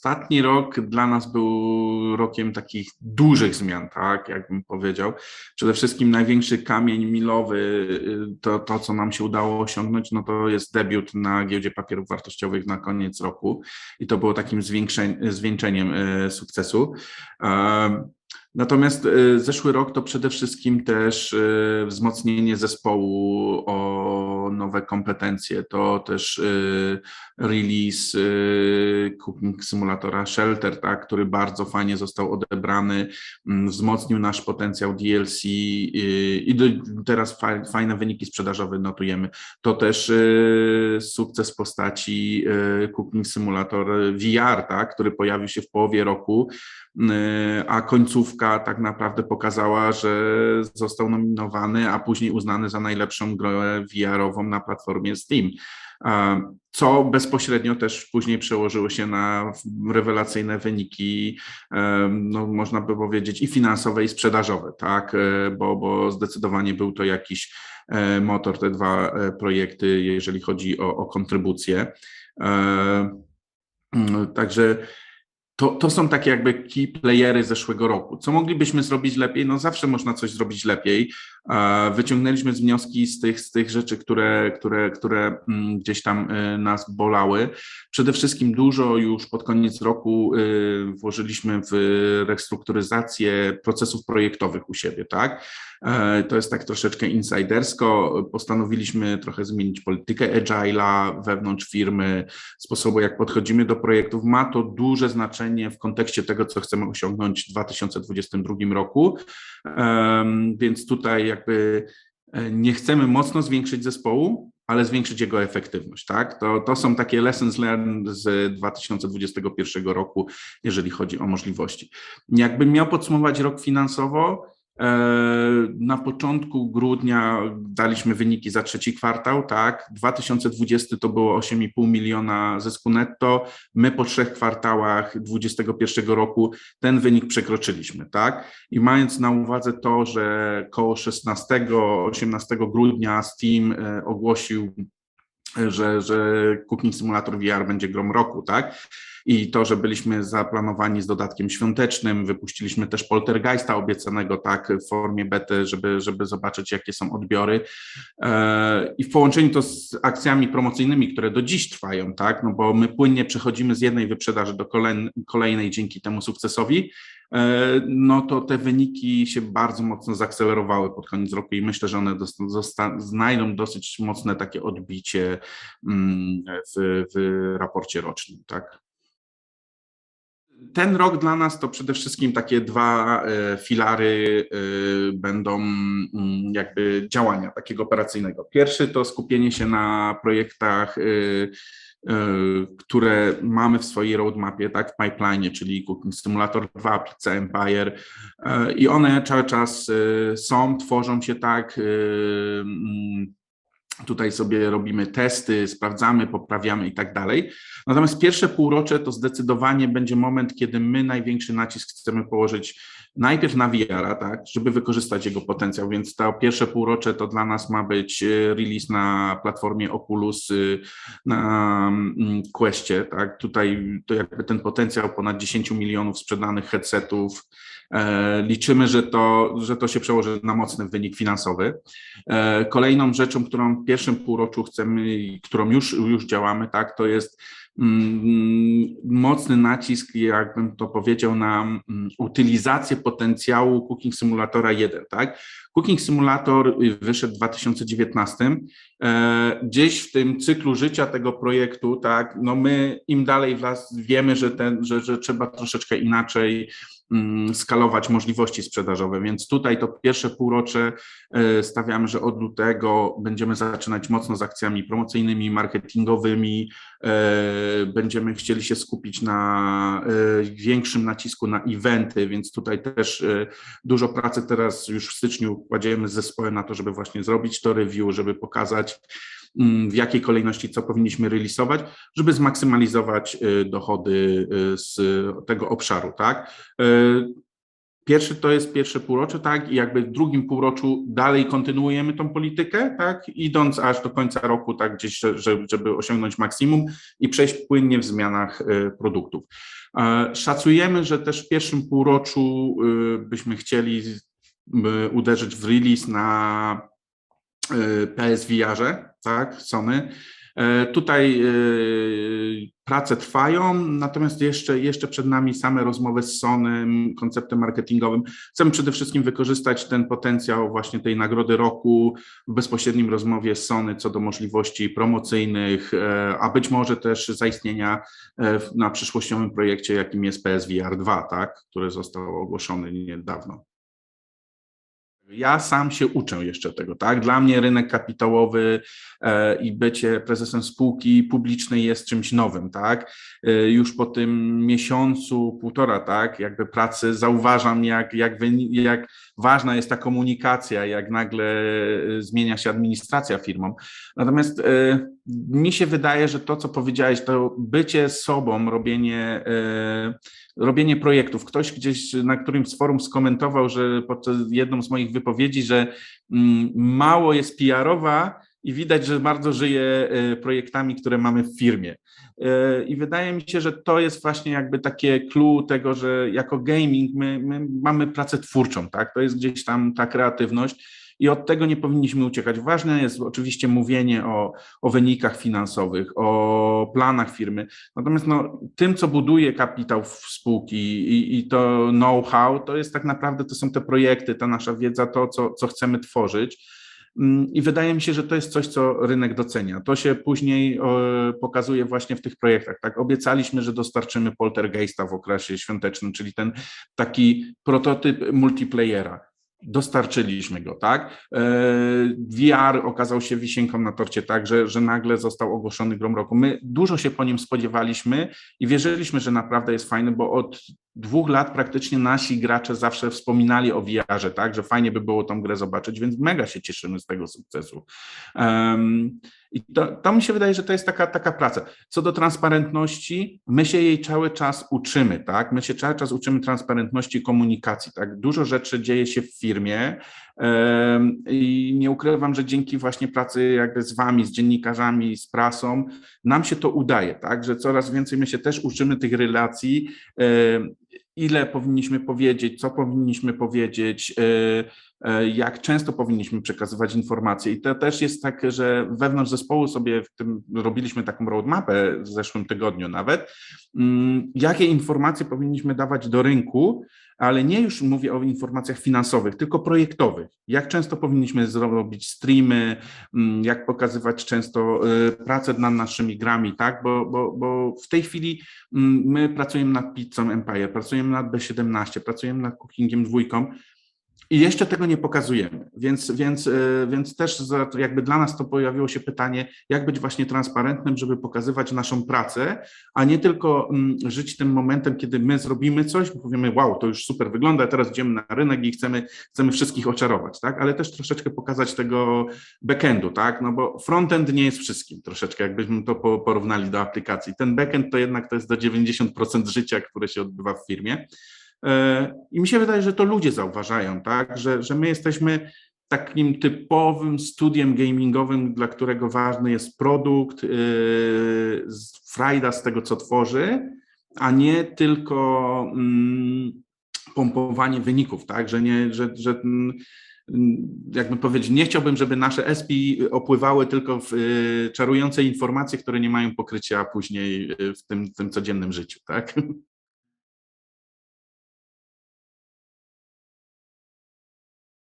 ostatni rok dla nas był rokiem takich dużych zmian, tak, jakbym powiedział. Przede wszystkim największy kamień milowy, y, to, to co nam się udało osiągnąć, no to jest debiut na giełdzie papierów wartościowych na koniec roku i to było takim zwieńczeniem y, sukcesu. Natomiast y, zeszły rok to przede wszystkim też y, wzmocnienie zespołu o nowe kompetencje. To też y, release Cooking Simulatora Shelter, tak, który bardzo fajnie został odebrany, mm, wzmocnił nasz potencjał DLC i teraz fajne wyniki sprzedażowe notujemy. To też sukces postaci Cooking Simulator VR, tak, który pojawił się w połowie roku, a końcówka tak naprawdę pokazała, że został nominowany, a później uznany za najlepszą grę VR-ową na platformie Steam. Co bezpośrednio też później przełożyło się na rewelacyjne wyniki, no można by powiedzieć, i finansowe, i sprzedażowe, tak? Bo, bo zdecydowanie był to jakiś e, motor, te dwa e, projekty, jeżeli chodzi o, o kontrybucję. Także to, to są takie jakby key playery zeszłego roku. Co moglibyśmy zrobić lepiej? No zawsze można coś zrobić lepiej. Wyciągnęliśmy wnioski z tych, z tych rzeczy, które, które, które mm, gdzieś tam y, nas bolały. Przede wszystkim dużo już pod koniec roku y, włożyliśmy w restrukturyzację procesów projektowych u siebie, tak? E, to jest tak troszeczkę insidersko. Postanowiliśmy trochę zmienić politykę agile'a wewnątrz firmy, sposobu jak podchodzimy do projektów. Ma to duże znaczenie w kontekście tego, co chcemy osiągnąć w 2022 roku. Więc tutaj jakby e, nie chcemy mocno zwiększyć zespołu, ale zwiększyć jego efektywność. Tak? To, to są takie lessons learned z 2021 roku, jeżeli chodzi o możliwości. Jakbym miał podsumować rok finansowo, na początku grudnia daliśmy wyniki za trzeci kwartał, tak. 2020 to było 8,5 miliona zysku netto. My po trzech kwartałach 2021 roku ten wynik przekroczyliśmy, tak. I mając na uwadze to, że koło 16-18 grudnia Steam e, ogłosił że, że Cooking Simulator VR będzie grom roku, tak? I to, że byliśmy zaplanowani z dodatkiem świątecznym, wypuściliśmy też Poltergeista obiecanego, tak, w formie bety, żeby, żeby zobaczyć, jakie są odbiory. E, I w połączeniu to z akcjami promocyjnymi, które do dziś trwają, tak, no bo my płynnie przechodzimy z jednej wyprzedaży do kolejnej dzięki temu sukcesowi, E, no to te wyniki się bardzo mocno zaakcelerowały pod koniec roku i myślę, że one znajdą dosyć mocne takie odbicie mm, w, w raporcie rocznym, tak. Ten rok dla nas to przede wszystkim takie dwa e, filary e, będą mm, jakby działania takiego operacyjnego. Pierwszy to skupienie się na projektach E, które mamy w swojej roadmapie, tak, w pipeline, czyli Cooking Simulator 2, Pizza Empire i one cały czas są, tworzą się tak, mm, Tutaj sobie robimy testy, sprawdzamy, poprawiamy i tak dalej. Natomiast pierwsze półrocze to zdecydowanie będzie moment, kiedy my największy nacisk chcemy położyć najpierw na VR, tak, żeby wykorzystać jego potencjał, więc to pierwsze półrocze to dla nas ma być e, release na platformie Oculus, y, na mm, Questie, tak, tutaj to jakby ten potencjał ponad 10 milionów sprzedanych headsetów, Liczymy, że to, że to się przełoży na mocny wynik finansowy. E, kolejną rzeczą, którą w pierwszym półroczu chcemy, którą już, już działamy, tak, to jest Mm, mocny nacisk, jakbym to powiedział, na mm, utylizację potencjału Cooking Simulatora 1, tak? Cooking Simulator wyszedł w 2019. E, gdzieś w tym cyklu życia tego projektu, tak, no my im dalej w las wiemy, że, ten, że, że trzeba troszeczkę inaczej skalować możliwości sprzedażowe, więc tutaj to pierwsze półrocze e, stawiamy, że od lutego będziemy zaczynać mocno z akcjami promocyjnymi, marketingowymi, e, będziemy chcieli się skupić na e, większym nacisku na eventy, więc tutaj też dużo pracy teraz już w styczniu kładziemy z zespołem na to, żeby właśnie zrobić to review, żeby pokazać Mm, w jakiej kolejności co powinniśmy realizować, żeby zmaksymalizować y, dochody y, z tego obszaru, tak? Y, Pierwszy to jest pierwsze półrocze, tak, i jakby w drugim półroczu dalej kontynuujemy tą politykę, tak, idąc aż do końca roku, tak, gdzieś, żeby osiągnąć maksimum i przejść płynnie w zmianach produktów. E, szacujemy, że też w pierwszym półroczu byśmy chcieli uderzyć w release na PSVR-ze, tak, Sony, E, tutaj e, prace trwają, natomiast jeszcze, jeszcze przed nami same rozmowy z Sonym, konceptem marketingowym. Chcemy przede wszystkim wykorzystać ten potencjał właśnie tej nagrody roku w bezpośrednim rozmowie z Sony co do możliwości promocyjnych, e, a być może też zaistnienia na przyszłościowym projekcie, jakim jest PSVR 2, tak, który został ogłoszony niedawno. Ja sam się uczę jeszcze tego, tak? Dla mnie rynek kapitałowy e, i bycie prezesem spółki publicznej jest czymś nowym, tak? E, już po tym miesiącu, półtora, tak, jakby pracy zauważam, jak, jak, jak ważna jest ta komunikacja, jak nagle e, zmienia się administracja firmą. Natomiast mi się wydaje, że to, co powiedziałeś, to bycie sobą, robienie robienie projektów. Ktoś gdzieś na którymś forum skomentował, że podczas jedną z moich wypowiedzi, że mm, mało jest PR-owa i widać, że bardzo żyje e, projektami, które mamy w firmie. E, I wydaje mi się, że to jest właśnie jakby takie clue tego, że jako gaming my, my mamy pracę twórczą, tak? To jest gdzieś tam ta kreatywność i od tego nie powinniśmy uciekać. Ważne jest oczywiście mówienie o, o wynikach finansowych, o planach firmy, natomiast no, tym, co buduje kapitał w spółki i, i to know-how, to jest tak naprawdę, to są te projekty, ta nasza wiedza, to, co, co chcemy tworzyć. Mm, I wydaje mi się, że to jest coś, co rynek docenia. To się później pokazuje właśnie w tych projektach. Tak, obiecaliśmy, że dostarczymy poltergeista w okresie świątecznym, czyli ten taki prototyp multiplayera dostarczyliśmy go, tak? E, VR okazał się wisienką na torcie, tak, że, że nagle został ogłoszony grom roku. My dużo się po nim spodziewaliśmy i wierzyliśmy, że naprawdę jest fajny, bo od dwóch lat praktycznie nasi gracze zawsze wspominali o VR-ze, tak, że fajnie by było tą grę zobaczyć, więc mega się cieszymy z tego sukcesu. Um, I to, to mi się wydaje, że to jest taka, taka praca. Co do transparentności, my się jej cały czas uczymy, tak? My się cały czas uczymy transparentności komunikacji, tak? Dużo rzeczy dzieje się w firmie i nie ukrywam, że dzięki właśnie pracy jakby z wami, z dziennikarzami, z prasą, nam się to udaje, tak? Że coraz więcej my się też uczymy tych relacji, ile powinniśmy powiedzieć, co powinniśmy powiedzieć, e, jak często powinniśmy przekazywać informacje. I to też jest tak, że wewnątrz zespołu sobie w tym robiliśmy taką roadmapę w zeszłym tygodniu nawet, mm, jakie informacje powinniśmy dawać do rynku, ale nie już mówię o informacjach finansowych, tylko projektowych. Jak często powinniśmy zrobić streamy, mm, jak pokazywać często y, pracę nad naszymi grami, tak? Bo, bo, bo w tej chwili mm, my pracujemy nad Pizzą Empire, pracujemy nad B17, pracujemy nad Cookingiem dwójką i jeszcze tego nie pokazujemy, więc, więc, e, więc też jakby dla nas to pojawiło się pytanie, jak być właśnie transparentnym, żeby pokazywać naszą pracę, a nie tylko mm, żyć tym momentem, kiedy my zrobimy coś, powiemy, wow, to już super wygląda, teraz idziemy na rynek i chcemy, chcemy wszystkich oczarować, tak? Ale też troszeczkę pokazać tego backendu, tak? No bo frontend nie jest wszystkim troszeczkę, jakbyśmy to porównali do aplikacji. Ten backend to jednak to jest do 90% życia, które się odbywa w firmie. E, I mi się wydaje, że to ludzie zauważają, tak? że, że my jesteśmy takim typowym studiem gamingowym, dla którego ważny jest produkt, yy, frajda z tego, co tworzy, a nie tylko mm, pompowanie wyników, tak? Że nie, że, że mm, jakby powiedzieć, nie chciałbym, żeby nasze SP opływały tylko w y, czarujące informacje, które nie mają pokrycia później w tym, w tym codziennym życiu, tak?